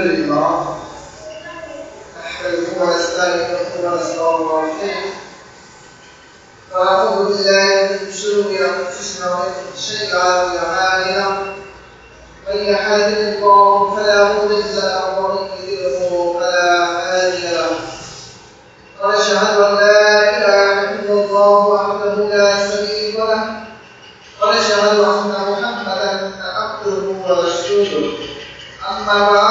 لله. نحمده ونستعينه ونستغفره ونعوذ بالله من شرور أنفسنا ومن سيئات أعمالنا. من يهده الله فلا مضل له ومن يضلل فلا هادي له. ونشهد أن لا إله إلا الله وحده لا شريك له. ونشهد أن محمدا عبده ورسوله. أما بعد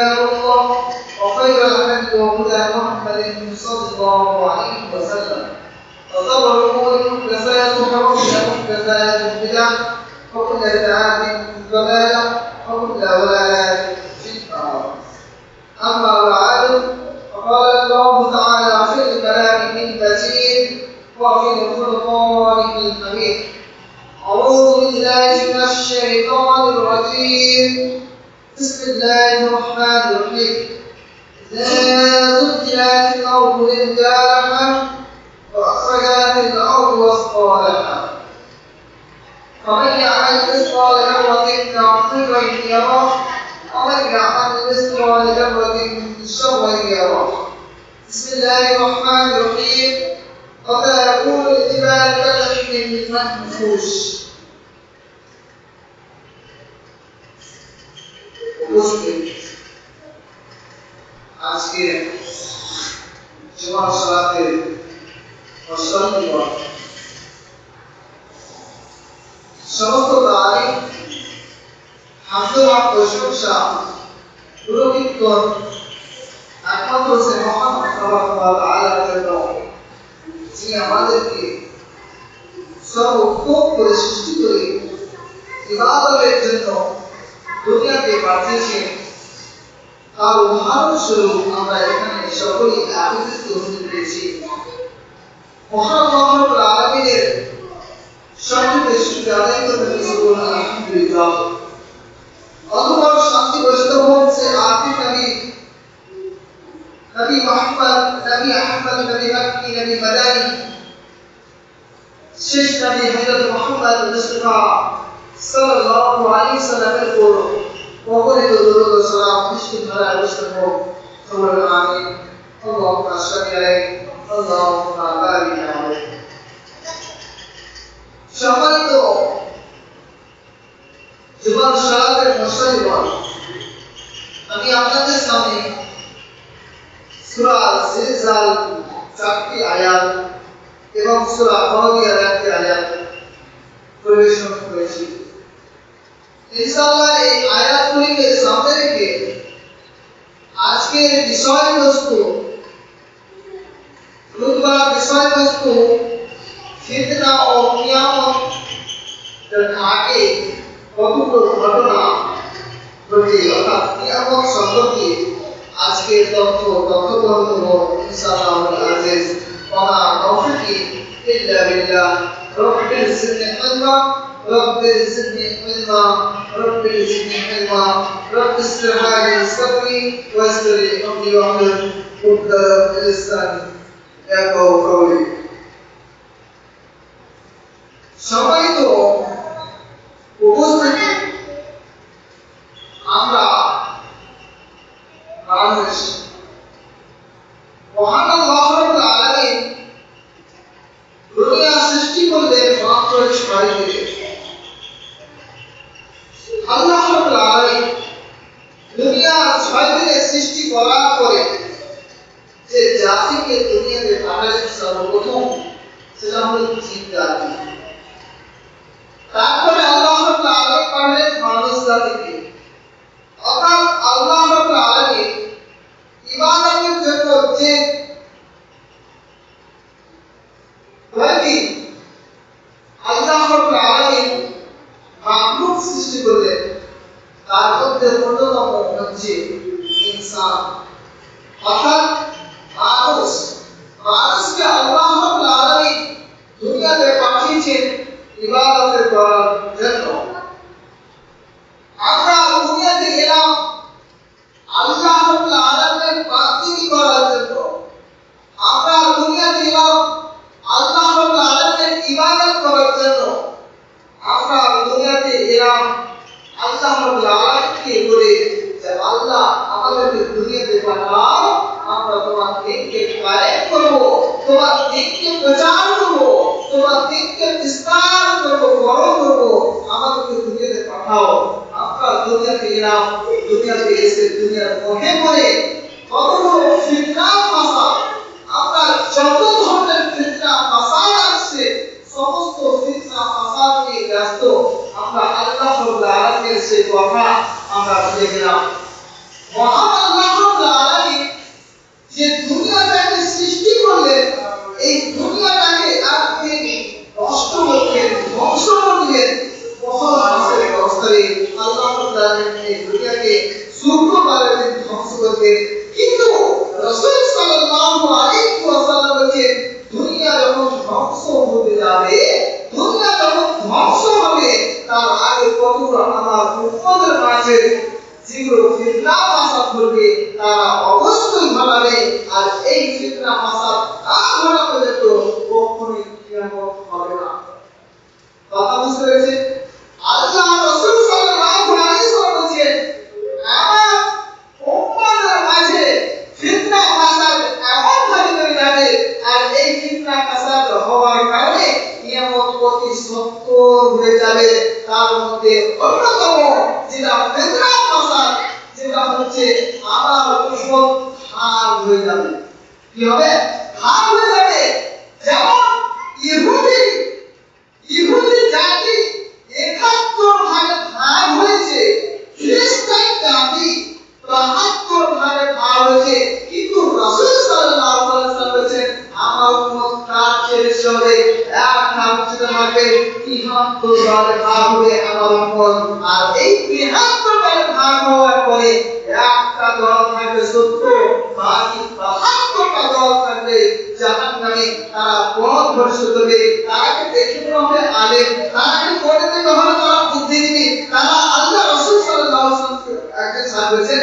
الله وخير الهدي هدى محمد صلى الله عليه وسلم وشر الأمور محدثاتها وكل محدثات بدعه وكل بدعه ضلاله وكل ضلاله في النار اما بعد فقال الله تعالى في الكلام المجيد وفي الفرقان الحميد أعوذ بالله من الشيطان الرجيم بسم الله الرحمن الرحيم. إذا زلزلت الأرض زلزالها وأخرجت الأرض أثقالها فمن يعمل مثقال ذرة خيرا يره ومن يعمل مثقال ذرة شرا يره بسم الله الرحمن الرحيم. وتكون الجبال كالعهن المنفوش উপস্থিত আজকে জুমার সালাতের অষ্টম সমস্ত তারিখ হামদুল্লাহ প্রশংসা পুরোকীর্তন একমাত্র সে মহান যিনি আমাদেরকে সর্বোত্তম করে সৃষ্টি করে জন্য দুনিয়াতে পাঠিয়েছেন তার উদাহরণস্বরূপ আমরা এখানে সকলেই একত্রিত হতে পেরেছি। মহান মহানুর আলমীদের সঙ্গে শুধু আদায় করতে পেরেছি বলুন, আলহামদুলিল্লাহ। অতপর শান্তি বৈষ্ণব হচ্ছে আফি নবী। নবী মোহাম্মদ নবী আহমদ, নবী মক্কি নবী মাদানী। শেষ নবী হযরত মুহাম্মদ মুস্তাফা সাল্লাল্লাহু আলাইহি সাল্লামের উপর ও সালাম বৃষ্টি ধারা বৃষ্টি হোক তোমার আমিন। আল্লাহুম্মা সাল্লি আলাইহি আল্লাহুম্মা বারিক আলাইহি সম্মানিত জীবন সালাতের মুসলিমান আমি আপনাদের সামনে সূরা জিলজাল চারটি আয়াত এবং সূরা কাহরিয়ার একটি আয়াত পরিবেশন করেছি। ইনশাআল্লাহ এই আয়াতগুলিকে সামনে রেখে আজকের বিষয়বস্তু খুতবার বিষয়বস্তু ফিতনা ও কিয়ামত এর আগে কতগুলো ঘটনা ঘটে অর্থাৎ কিয়ামত সম্পর্কে আজকের তথ্য তথ্যগ্রন্থ ইনশাআল্লাহ আজিজ ওমা তৌফিকি ইল্লা বিল্লাহ রব্বিল জিদনি ইলমা رب زدني علما رب زدني علما رب اشرح لي صدري ويسر لي امري واحلل عقدة من لساني يفقهوا قولي সবাই তো উপস্থিতি আমরা মানুষ মহান আল্লাহ রাব্বুল আলামিন দুনিয়া সৃষ্টি করলেন মাত্র ছয় দিনে আল্লাহ দুনিয়া ছয় দিনে সৃষ্টি করার প্রতি সত্য হয়ে যাবে তার মধ্যে অন্যতম যেটা ফেতরাত মাসাল যেটা হচ্ছে আমার ঔষধ হার হয়ে যাবে কি হবে হার হয়ে যাবে যেমন ইহুদি চলে, এক হাত তোমাকে তিহাত্তর বার ভাগ হবে আমার উপর আর এই তিহাত্তর জল ভাগ হওয়ার পরে একটা দল থাকবে সত্য বাকি বাহাত্তরটা দল থাকবে জাহান নামে তারা পথ ভরসা করবে তারাকে দেখে মনে হবে? আলেম তারাকে করে দেবে হবে? তারা বুদ্ধি দিবে তারা আল্লাহ রসুল সাল্লাহ একজন সাহেব হয়েছেন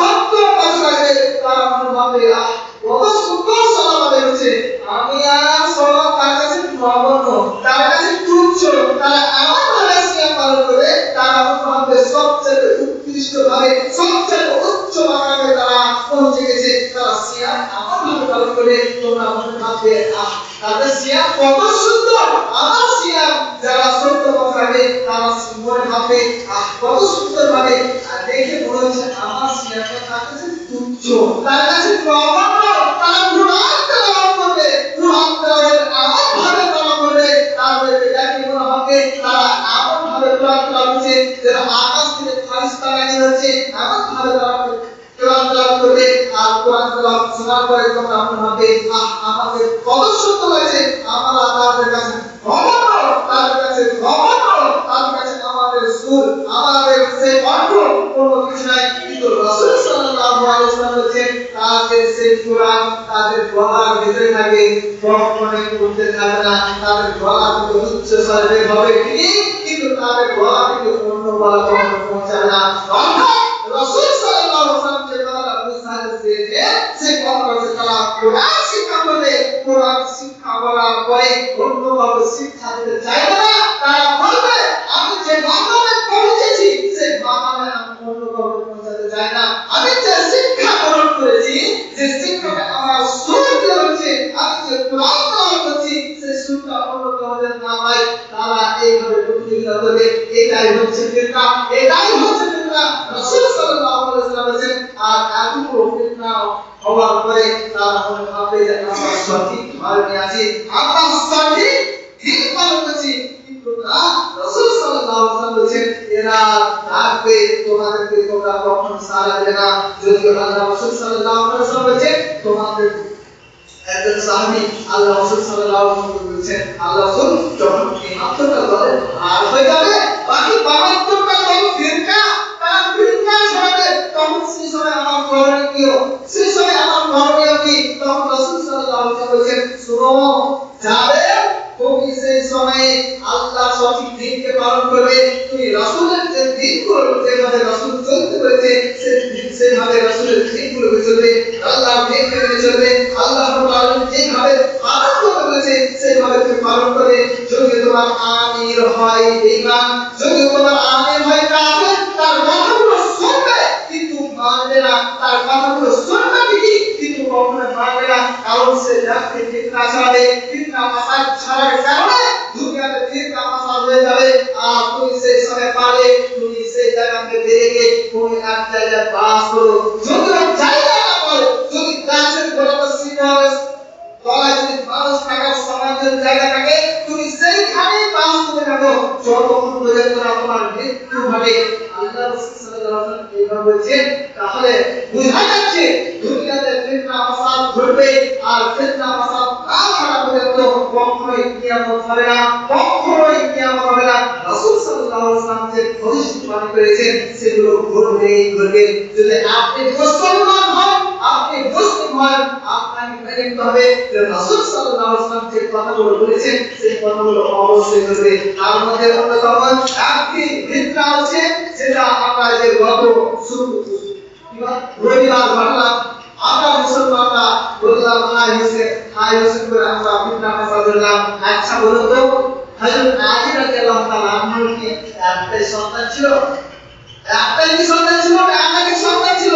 যারা আকাশ থেকে ফারিস্তা নাকি হচ্ছে এমন ভাবে তারা কোরআন তেলাওয়াত করবে, আর কোরআন তেলাওয়াত শোনার পরে তখন আমরা হবে আহ, আমাদের কত সত্য হয়েছে আমরা তাদের কাছে ক্ষমা করো, তাদের কাছে ক্ষমা করো কাছে আমাদের সুর, আমাদের সে কন্ট্রোল কোনো কিছু নাই। কিন্তু রাসূল সাল্লাল্লাহু আলাইহি হচ্ছে তাদের সেই কোরআন, তাদের গলার ভিতরে থাকে কখনোই করতে থাকে না, তাদের গলা থেকে উচ্চ স্বরে হবে। ঠিক কিন্তু তাদের গলা থেকে অন্য গলা কখনো পৌঁছাবে না। অর্থাৎ রসুল সাল্লাল্লাহু আলাইহি ওয়াসাল্লাম শিক্ষা করার পরে অন্য কাউকে শিক্ষা দিতে চায় এক করো জায়গা না পারো যদি গাছের গোড়াতে সিনার তলায় যদি মানুষ থাকার সমাজের জায়গা করে থাকো আল্লাহ রাসূল সাল্লাল্লাহু আলাইহি এইভাবে বলছেন তাহলে বোঝা যাচ্ছে দুনিয়াতে ফিতনা মাসাদ ঘটবে আর ফিতনা মাসাদ না পর্যন্ত কখনোই কিয়ামত হবে না, কখনোই কিয়ামত হবে না। রাসূল সাল্লাল্লাহু আলাইহি যে করেছেন, সেগুলো ঘটবেই ঘটবে। যদি আপনি মুসলমান হন আপনি মুসলিম হন আপনাকে মেনে নিতে হবে যে রাসূল সাল্লাল্লাহু আলাইহি ওয়াসাল্লাম যে কথাগুলো বলেছেন, সেই কথাগুলো অবশ্যই ঘটবে তার মধ্যে অন্যতম একটি ফিতনা আছে, সেটা আমরা যে গত শুরু রবিবার ঘটলাম আমরা মুসলমানরা বললাম হাই হোসেন হাই হোসেন করে আমরা ফিতনা ফাসা ধরলাম আচ্ছা বলুন তো, হযরত আলী রাদিয়াল্লাহু তাআলা আনহু কি একটাই সন্তান ছিল? একটাই কি সন্তান ছিল? না একাধিক সন্তান ছিল?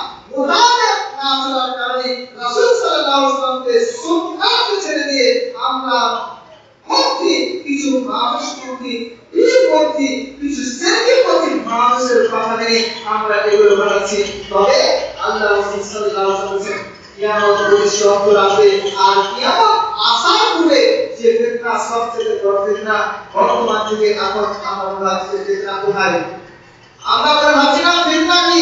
ছেড়ে দিয়ে আমরা মধ্যে কিছু মানুষ মধ্যে কিছু মানুষের কথা মেনে আমরা আল্লাহ রাসূল সাল্লাল্লাহু আলাইহি ওয়াসাল্লাম আর কিয়ামত আসার পূর্বে যে ফিতনা সবচেয়ে বড় ফিতনা বর্তমান যুগে এখন আমরা ফিতনা কোথায় আমরা ভাবছি না ফিতনা কি?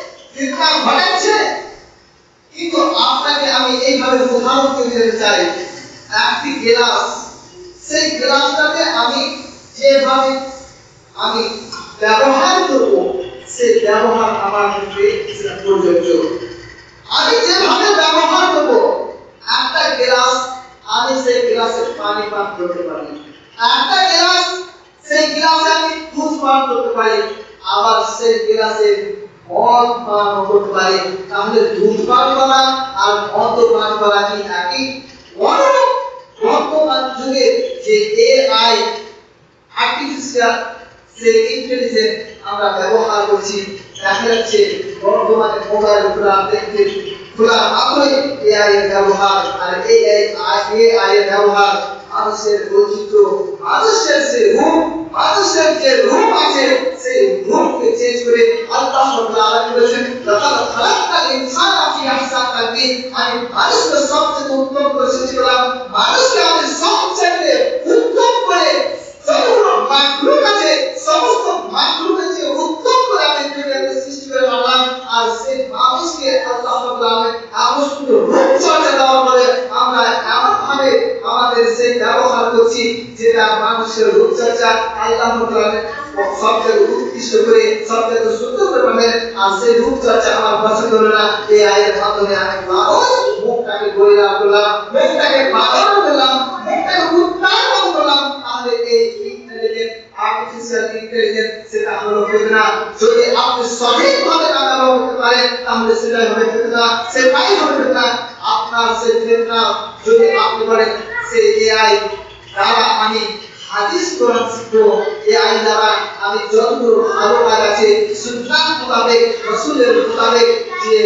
ফিতনা ঘটাচ্ছে কিন্তু আপনাকে আমি এইভাবে উদাহরণ করে দিতে চাই। একটি গ্লাস, সেই গ্লাসটাকে আমি যেভাবে আমি ব্যবহার করব, সেই ব্যবহার আমার ক্ষেত্রে প্রযোজ্য। আমি যেভাবে ব্যবহার করব, একটা গ্লাস, আমি সেই গ্লাসে পানি পান করতে পারি। একটা গ্লাস, সেই গ্লাসে আমি দুধ পান করতে পারি। আবার সেই গ্লাসে মদ পান করতে পারি, তাহলে দুধ পান করা আর মদ পান করা কি একই? বর্তমান যুগে যে এআই আর্টিফিশিয়াল যে ইন্টেলিজেন্স আমরা ব্যবহার করছি, দেখা যাচ্ছে বর্তমানে মোবাইল খোলা দেখতে, খোলা মাত্রই এআই এর ব্যবহার আর এই এআই এর ব্যবহার। মানুষের বৈচিত্র্য, মানুষের সে রূপ, মানুষের যে রূপ আছে, সেই রূপকে চেঞ্জ করে আল্লাহ সবচেয়ে উত্তম করে উত্তম করে, সমস্ত মাখলুকের যে উত্তম করে আমি দুনিয়াতে সৃষ্টি করে আনলাম আর সেই মানুষকে আল্লাহ রাব্বুল আলামিন এমন সুন্দর রূপচর্চা দেওয়ার পরে আমরা এমন ভাবে আমাদের সেই ব্যবহার করছি মানুষের রূপচর্চা আল্লাহ রাব্বুল আলামিন সবচেয়ে উৎকৃষ্ট করে, সবচেয়ে সুন্দর করে আর সেই রূপচর্চা আমার পছন্দ হলো না। এই আয়ের মাধ্যমে আমি মানুষ মুখটাকে গরিলা করলাম মুখটাকে বাগানো করলাম মুখটাকে উত্তারণ করলাম তাহলে এই ইন্টেলিজেন্স আর্টিফিশিয়াল ইন্টেলিজেন্স সেটা হলো ফিতনা যদি আপনি সঠিকভাবে ব্যবহার করতে পারেন তাহলে সেটাই হবে ফিতনা সেটাই হবে ফিতনা আপনার সেই ফিতনা যদি আপনি বলেন সেই এআই দ্বারা আমি হাদিস কোরআন শিখব এআই দ্বারা আমি যতগুলো ভালো কাজ আছে সুন্নাত মোতাবেক রসুলের মোতাবেক যে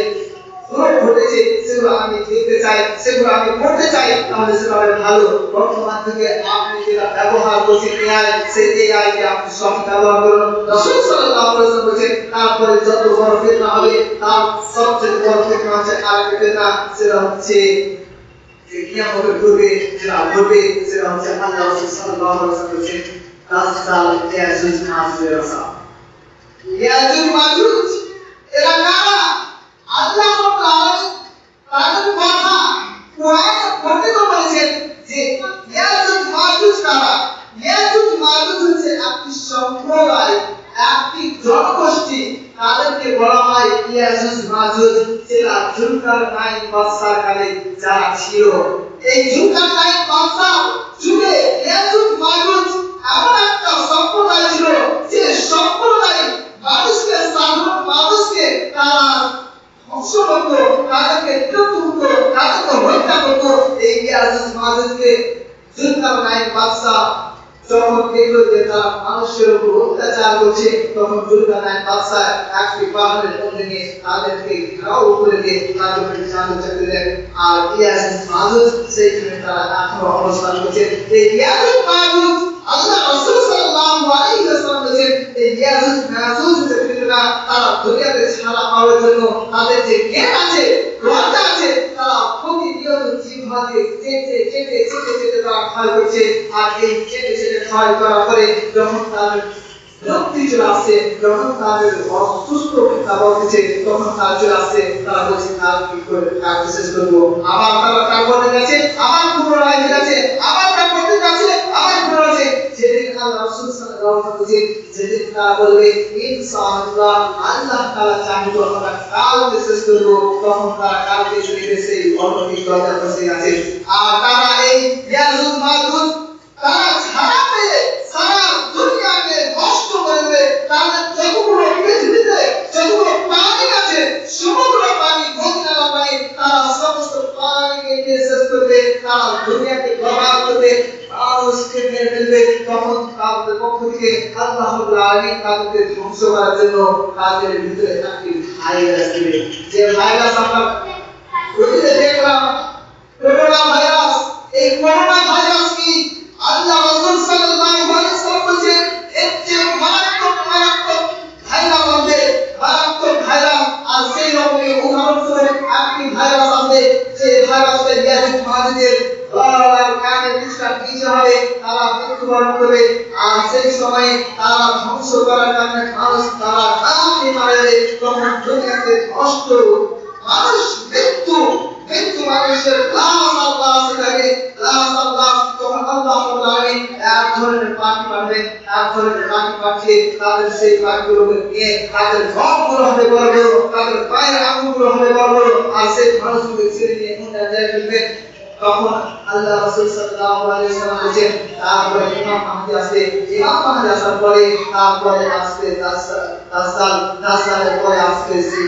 ঘটেছে, সেগুলো আমি দেখতে চাই, সেগুলো আমি করতে চাই, তাহলে সেটা হবে ভালো। বর্তমান থেকে আপনি যেটা ব্যবহার করছেন, এআই, সেই এআই কে আপনি সঠিক ব্যবহার করুন। রসুল সাল্লাল্লাহু আলাইহি বলেছেন তারপরে যত বড় ফিতনা হবে, তার সবচেয়ে বড় ফিতনা হচ্ছে আরেকটা ফিতনা, সেটা হচ্ছে যে কিয়ামতের পূর্বে যেটা ঘটবে, সেটা হচ্ছে আল্লাহ রাসূল সাল্লাল্লাহু আলাইহি বলেছেন তাসাল ইয়াজুজ মাজুজ রাসা ইয়াজুজ মাজুজ এই জুলকার নাইন বাদশার যুগে ইয়াজুজ মাজুজ এমন একটা সম্প্রদায় ছিল যে সম্প্রদায় মানুষকে সাধারণ মানুষকে তারা ধ্বংস করতো তাদেরকে বিরক্ত করতো তাদেরকে হত্যা করতো এই ইয়াজুজ মাজুজকে জুলকার নাইন বাদশা যখন দেখল যে তারা মানুষের উপর অত্যাচার তাদেরকে করে দিয়ে তাদের উপরে চাঁদা আর ইয়াসিন মাজুদ সেইখানে তারা এখনও অবস্থান করছে। এই ইয়াসিন মাজুদ তারা দুনিয়াতে ছাড়া পাওয়ার জন্য তাদের যে জ্ঞান আছে লজ্জা আছে, তারা প্রতিনিয়ত জিহ্বা দিয়ে চেটে চেটে চেটে চেটে তারা ক্ষয় করছে। আর এই চেটে চেটে ক্ষয় করার পরে যখন তাদের যখন তাদের অসুস্থ হচ্ছে তখন তার তারা বলছে, কাল কি করে করব? আবার তারা আবার পুনরায় আবার আবার পুনরায় যেদিন আল্লাহ রাসূল যেদিন তারা বলবে, ইনশাআল্লাহ আল্লাহ তাআলা তো আমরা কালকে শেষ করব। তখন তারা কালকে গেছে অলৌকিক দরজার পাশে আছে। আর তারা এই ইয়াজুজ মাজুজ তারা ছাড়া পেয়ে সারা ধ্বংস করার জন্য তাদের যে ভাইরাস আমরা ওইদিকে দেখলাম ভাইরাস এই করোনা ভাইরাস কি? আল্লাহ রাসূল সাল্লাল্লাহু আলাইহি ওয়াসাল্লাম বলেছেন এর চেয়ে মারাত্মক মারাত্মক ভাইরাস হবে মারাত্মক ভাইরাস আর সেই রকমই উদাহরণস্বরূপ একটি ভাইরাস যে ভাইরাসটা ইয়াজুজ মাজুজের কানে হবে, তারা সেই সময়ে তারা ধ্বংস করার কারণে মানুষ তারা মানুষ মৃত্যু মৃত্যু মানুষের লাশ আল্লাহ সেটাকে লাশ আল্লাহ তখন আল্লাহ আলামিন এক ধরনের পাখি পাঠাবে এক ধরনের পাখি পাঠিয়ে তাদের সেই পাখিগুলোকে নিয়ে তাদের হবে বড় বড় তাদের পায়ের হবে বড় বড় আর সেই মানুষগুলোকে ছেড়ে নিয়ে অন্য জায়গায় ফেলবে তখন আল্লাহ রাসূল সাল্লাল্লাহু আলাইহি ওয়াসাল্লাম তারপরে ইমাম মাহদি আসবে ইমাম মাহদি আসার পরে তারপরে আসবে দাসাল দাসাল দাসালের পরে আসবে সেই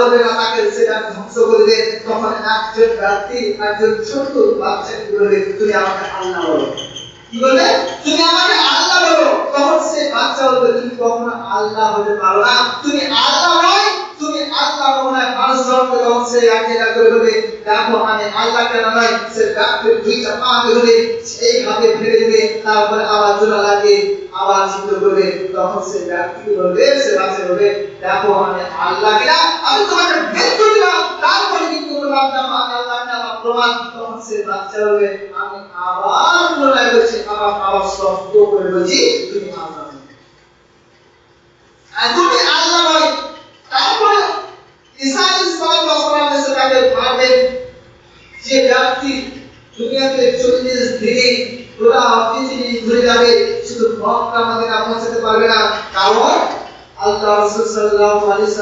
বলবে না সেটা ধ্বংস তখন একজন ব্যক্তি, একজন বলবে তুমি আমাকে আল্লাহ বলো। কি তুমি আমাকে আল্লাহ বলো। তখন সে বাচ্চা বলবে, তুমি কখনো আল্লাহ হতে পারো না। তুমি আল্লাহ নয়, তুমি আল্লাহ কখনো মানুষ তখন সে করে বলবে, দেখো, আমি আল্লাহ কেন নয়? সে ডাক্তার দুইটা পা ধরে ফেলে দেবে, তারপরে আবার জোড়া লাগে আবার শুরু করবে, তখন সে ব্যক্তি বলবে, সে বাচ্চা বলবে, দেখো, আমি আল্লাহ কিনা, আমি তোমাকে মৃত্যু দিলাম, তারপরে কিন্তু বললাম না আমি আল্লাহ কিনা আমার প্রমাণ। তখন সে বাচ্চা বলবে, আমি আবার পুনরায় বলছি, আবার আবার শব্দ করে বলছি, তুমি আল্লাহ তুমি আল্লাহ নয়, তারপরে ঈসা আলাইহিস সালাম এসে তাকে মারবেন যে ব্যক্তি দুনিয়াতে চল্লিশ দিনে পুরা পৃথিবী পৌঁছাতে পারবে না। কারণ আল্লাহ রাসূল সাল্লাল্লাহু আলাইহি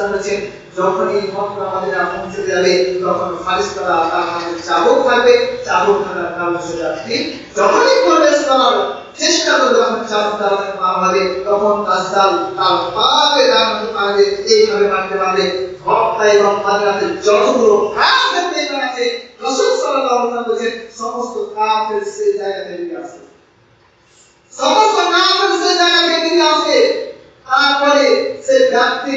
মদিনা পৌঁছে যাবে, তখন ফারিস্তারা তার হাতে চাবুক থাকবে যাত্রী যখনই প্রবেশ করার চেষ্টা দ্বারা তাকে মারা হবে তখন দাসদাল তার পাকে দাঁড়াতে পারবে এইভাবে মারতে পারবে মক্কা এবং মদিনাতে যতগুলো কাফের বেঈমান আছে, রাসূল সাল্লাল্লাহু আলাইহি বলেছেন, সমস্ত কাফের সেই জায়গা থেকে বেরিয়ে সমস্ত কাফের সেই জায়গা থেকে বেরিয়ে তারপরে সে ব্যক্তি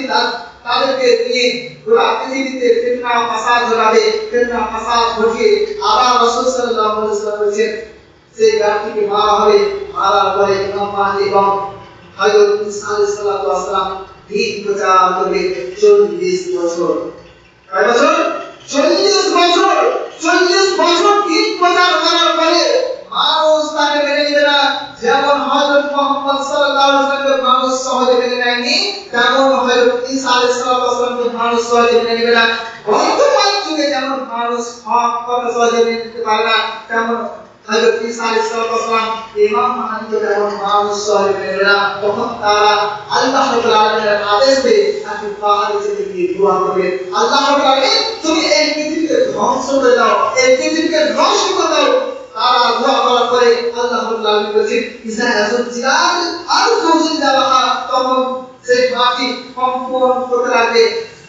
তাদেরকে নিয়ে পুরা পৃথিবীতে ফিতনা ফাসাদ ঘটাবে ফিতনা ফাসাদ ঘটিয়ে আবার রাসূল সাল্লাল্লাহু আলাইহি বলেছেন সেই ব্যক্তিকে মারা হবে, মারার পরে ইমাম এবং হযরত ঈসা আলাইহিস সালাতু দিন প্রচার করবে 40 বছর। কয় বছর? চল্লিশ বছর! চল্লিশ বছর দিন প্রচার করার পরে মানুষ তাকে মেনে নেবে না। যেমন হযরত মুহাম্মদ সাল্লাল্লাহু আলাইহি ওয়াসাল্লামকে মানুষ সহজে মেনে নেয়নি, তেমন হযরত ঈসা আলাইহিস সালাতু মানুষ সহজে মেনে নেবে না। বর্তমান যুগে যেমন মানুষ হক কথা সহজে মেনে নিতে পারে না, তেমন তখন আল্লাহ রাব্বুল আলামিনের আদেশ পেয়ে করবে আল্লাহ রাব্বুল আলামিন তুমি ধ্বংস করে দাও এই পৃথিবীকে ধ্বংস করে দাও তারা আর তখন সেই মাটি কম্পন করতে লাগবে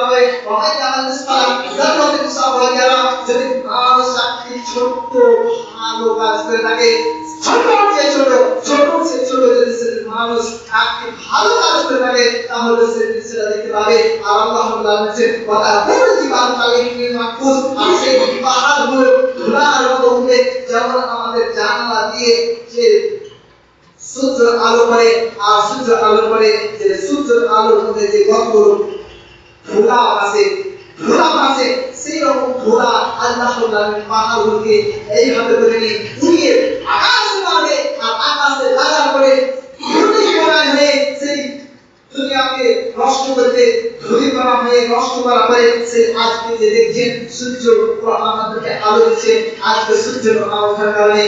হবে অনেক আমার ইসমালা সালাতিন সালাতিন ইয়ারা যদি মানুষ একটি ছোট্ট ভালো কাজ করে থাকে ছোট যে ছোট ছোট সে ছোট যদি সে মানুষ একটি ভালো কাজ করে থাকে, তাহলে সে সেটা দেখতে পাবে। আর আল্লাহ বলেছেন কথা বলে জীবন তালে মাহফুজ আর সেই পাহাড়গুলো ধুলার মতো উঠবে যেমন আমাদের জানলা দিয়ে যে সূর্য আলো পড়ে, আর সূর্য আলো পড়ে, যে সূর্য আলোর মধ্যে যে গন্ধগুলো ধুলা আছে ধুলা আছে সেই রকম ধুলা আল্লাহ পাহাড়গুলোকে এইভাবে করে নিয়ে উড়িয়ে আকাশ মারবে আর আকাশে লাগার দুনিয়াকে নষ্ট করতে ধরি করা হয়ে, নষ্ট করা হয়ে সে আজকে যে দেখছেন সূর্য আমাদেরকে আলো দিচ্ছে, আজকে সূর্য না ওঠার কারণে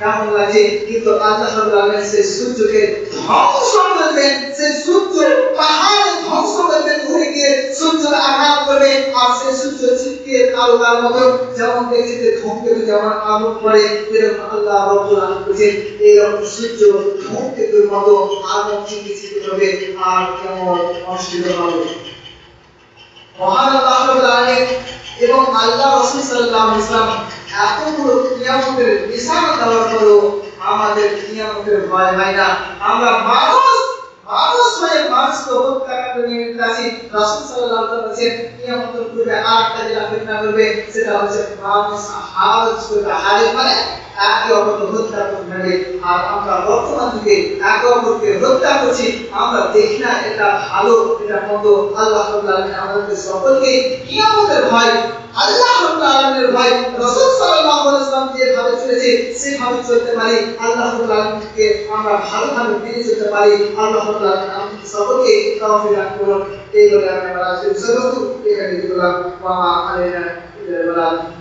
কেমন লাগছে? কিন্তু আল্লাহ আলামিন সেই সূর্যকে ধ্বংস করবেন সেই সূর্য পাহাড়ে ধ্বংস করবেন ঘুরে গিয়ে সূর্য আঘাত করবে, আর সেই সূর্য ছিটকে আলো তার মতো যেমন দেখছি যে ধূমকেতু যেমন আলো পড়ে এরকম আল্লাহ রাব্বুল আলামিন বলেছেন, এরকম সূর্য ধূমকেতুর মতো আলো চিকিৎসিত হবে আর কেমন অনুষ্ঠিত হবে? মহান আল্লাহ এবং আল্লাহ রাসূল সাল্লাল্লাহু আলাইহি ওয়াসাল্লাম এতগুলো কিয়ামতের নিশানা দেওয়ার পরেও আমাদের কিয়ামতের ভয় হয় না। আমরা মানুষ মানুষ হয়ে মানুষকে হত্যা করতে নিয়ে আছি। রাসূল আলাইহি বলেছেন, কিয়ামতের পূর্বে আরেকটা যেটা ফিতনা করবে সেটা হচ্ছে মানুষ হাজ করবে। হাজ মানে একে অপরকে হত্যা থাকে আর আমরা বর্তমান যুগে একে অপরকে হত্যা করছি, আমরা দেখি না এটা ভালো, এটা মন্দ। আল্লাহ আমাদের সকলকে কিয়ামতের ভয়, আল্লাহ আলামিনের ভয় রাসূল সাল্লাল্লাহু আলাইহি ওয়াসাল্লাম যেভাবে চলেছে, সেভাবে চলতে পারি। আল্লাহ আলামিনকে আমরা ভালোভাবে মেনে চলতে পারি। আল্লাহ আমাদের সকলকে করুন। এই বলে আমি আমার